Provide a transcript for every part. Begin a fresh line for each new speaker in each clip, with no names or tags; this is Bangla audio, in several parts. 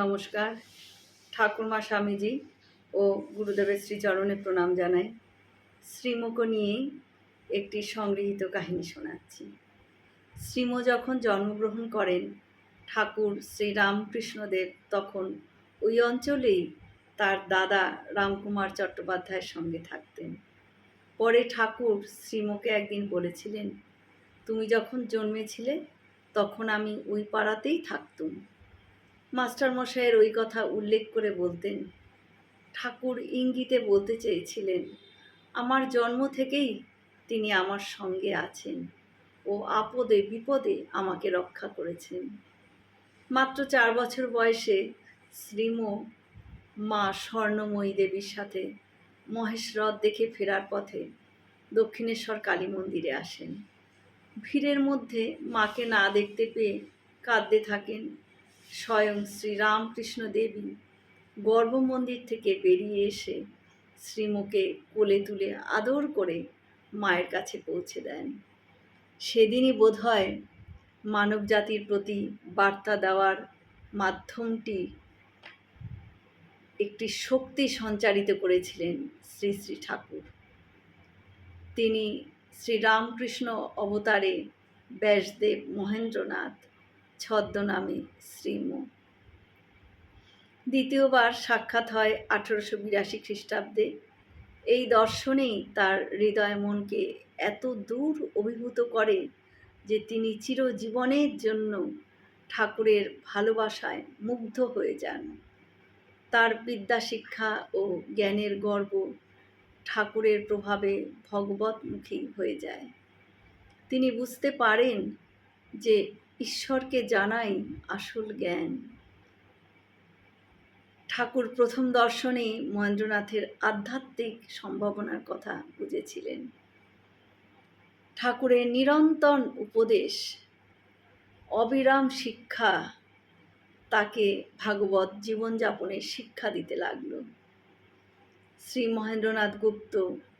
নমস্কার। ঠাকুরমা স্বামীজি ও গুরুদেবের শ্রীচরণে প্রণাম জানাই। শ্রীমুখ নিয়েই একটি সংগৃহীত কাহিনী শোনাচ্ছি। শ্রীম যখন জন্মগ্রহণ করেন, ঠাকুর শ্রী রামকৃষ্ণদেব তখন ওই অঞ্চলেই তার দাদা রামকুমার চট্টোপাধ্যায়ের সঙ্গে থাকতেন। পরে ঠাকুর শ্রীমকে একদিন বলেছিলেন, তুমি যখন জন্মেছিলে, তখন আমি ওই পাড়াতেই থাকতুম। মাস্টারমশাইয়ের ওই কথা উল্লেখ করে বলতেন। ঠাকুর ইঙ্গিতে বলতে চেয়েছিলেন, আমার জন্ম থেকেই তিনি আমার সঙ্গে আছেন ও আপদে বিপদে আমাকে রক্ষা করেছেন। মাত্র চার বছর বয়সে শ্রীম মা স্বর্ণময়ী দেবীর সাথে মহেশ হ্রদ দেখে ফেরার পথে দক্ষিণেশ্বর কালী মন্দিরে আসেন। ভিড়ের মধ্যে মাকে না দেখতে পেয়ে কাঁদতে থাকেন স্বয়ং শ্রীরামকৃষ্ণ দেবী গর্ভমন্দির থেকে বেরিয়ে এসে শ্রীমুকে কোলে তুলে আদর করে মায়ের কাছে পৌঁছে দেন। সেদিনই বোধহয় মানব জাতির প্রতি বার্তা দেওয়ার মাধ্যমটি একটি শক্তি সঞ্চারিত করেছিলেন শ্রী শ্রী ঠাকুর। তিনি শ্রীরামকৃষ্ণ অবতারে ব্যাসদেব মহেন্দ্রনাথ ছদ্মনামে শ্রীম। দ্বিতীয়বার সাক্ষাৎ হয় আঠেরোশো বিরাশি খ্রিস্টাব্দে। এই দর্শনেই তার হৃদয় মনকে এত দূর অভিভূত করে যে তিনি চিরজীবনের জন্য ঠাকুরের ভালোবাসায় মুগ্ধ হয়ে যান। তার বিদ্যা শিক্ষা ও জ্ঞানের গর্ব ঠাকুরের প্রভাবে ভগবতমুখী হয়ে যায়। তিনি বুঝতে পারেন যে ঈশ্বরকে জানাই আসল জ্ঞান। ঠাকুর প্রথম দর্শনেই মহেন্দ্রনাথের আধ্যাত্মিক সম্ভাবনার কথা বুঝেছিলেন। ঠাকুরের নিরন্তর উপদেশ, অবিরাম শিক্ষা তাকে ভাগবত জীবনযাপনের শিক্ষা দিতে লাগল। শ্রী মহেন্দ্রনাথ গুপ্ত,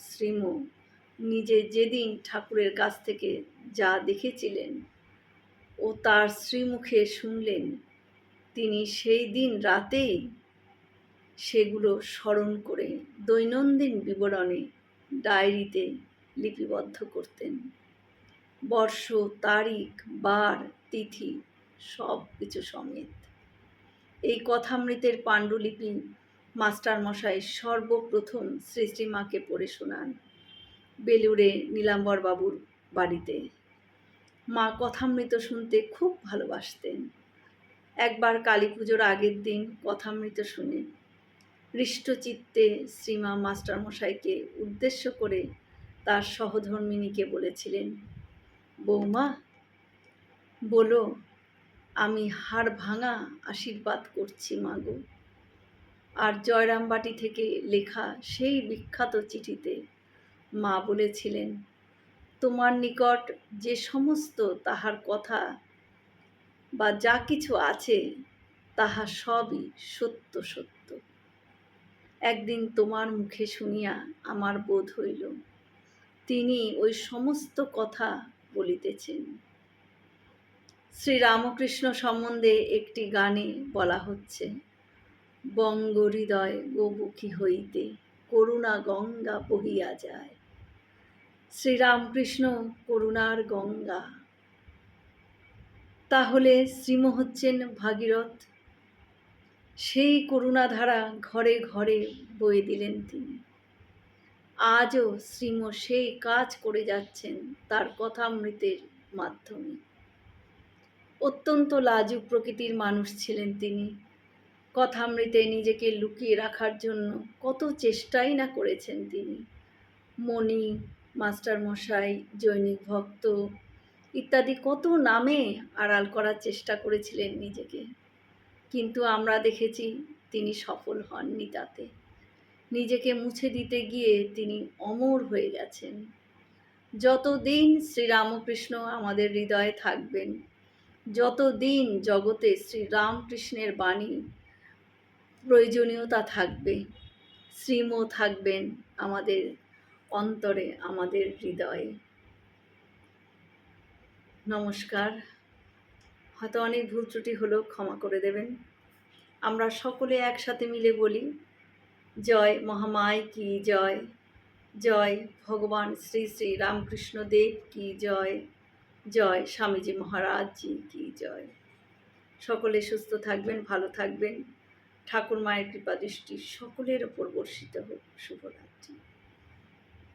শ্রীম, নিজে যেদিন ঠাকুরের কাছ থেকে যা দেখেছিলেন ও তার শ্রীমুখে শুনলেন, তিনি সেই দিন রাতেই সেগুলো স্মরণ করে দৈনন্দিন বিবরণে ডায়েরিতে লিপিবদ্ধ করতেন। বর্ষ, তারিখ, বার, তিথি সব কিছু সমেত। এই কথামৃতের পাণ্ডুলিপি মাস্টারমশাই সর্বপ্রথম শ্রীমাকে পড়ে শোনান, বেলুড়ে নীলাম্বরবাবুর বাড়িতে। মা কথামৃত শুনতে খুব ভালোবাসতেন। একবার কালী পুজোর আগের দিন কথামৃত শুনে হৃষ্টচিত্তে শ্রীমা মাস্টারমশাইকে উদ্দেশ্য করে তার সহধর্মিনীকে বলেছিলেন, বৌমা, বলো, আমি হাড় ভাঙা আশীর্বাদ করছি মাগো আর জয়রামবাটি থেকে লেখা সেই বিখ্যাত চিঠিতে মা বলেছিলেন তোমার নিকট যে সমস্ত তাহার কথা বা যা কিছু আছে, তাহা সবই সত্য সত্য। একদিন তোমার মুখে শুনিয়া আমার বোধ হইল, তিনি ওই সমস্ত কথা বলিতেছেন। শ্রীরামকৃষ্ণ সম্বন্ধে একটি গানে বলা হচ্ছে, বঙ্গ হৃদয় গোবুখী হইতে, করুণা গঙ্গা বহিয়া যায়। শ্রীরামকৃষ্ণ করুণার গঙ্গা। তাহলে শ্রীম হচ্ছেন ভাগীরথ। সেই করুণাধারা ঘরে ঘরে বয়ে দিলেন তিনি। আজও শ্রীম সেই কাজ করে যাচ্ছেন তার কথামৃতের মাধ্যমে। অত্যন্ত লাজুক প্রকৃতির মানুষ ছিলেন তিনি। কথামৃতে নিজেকে লুকিয়ে রাখার জন্য কত চেষ্টাই না করেছেন তিনি। মণি মাস্টারমশাই, জৈনিক ভক্ত ইত্যাদি কত নামে আড়াল করার চেষ্টা করেছিলেন নিজেকে। কিন্তু আমরা দেখেছি তিনি সফল হননি তাতে। নিজেকে মুছে দিতে গিয়ে তিনি অমর হয়ে গেছেন। যতদিন শ্রীরামকৃষ্ণ আমাদের হৃদয়ে থাকবেন, যতদিন জগতে শ্রীরামকৃষ্ণের বাণী প্রয়োজনীয়তা থাকবে, শ্রীমও থাকবেন আমাদের অন্তরে আমাদের হৃদয়ে। নমস্কার। হয়তো অনেক ভুল ত্রুটি হলেও ক্ষমা করে দেবেন। আমরা সকলে একসাথে মিলে বলি, জয় মহামায় কি জয়? জয় ভগবান শ্রী শ্রী রামকৃষ্ণ দেব কি জয়? জয় স্বামীজি মহারাজজি কি জয়? সকলে সুস্থ থাকবেন, ভালো থাকবেন। ঠাকুর মায়ের কৃপা দৃষ্টি সকলের ওপর বর্ষিত হোক। শুভরাত্রি।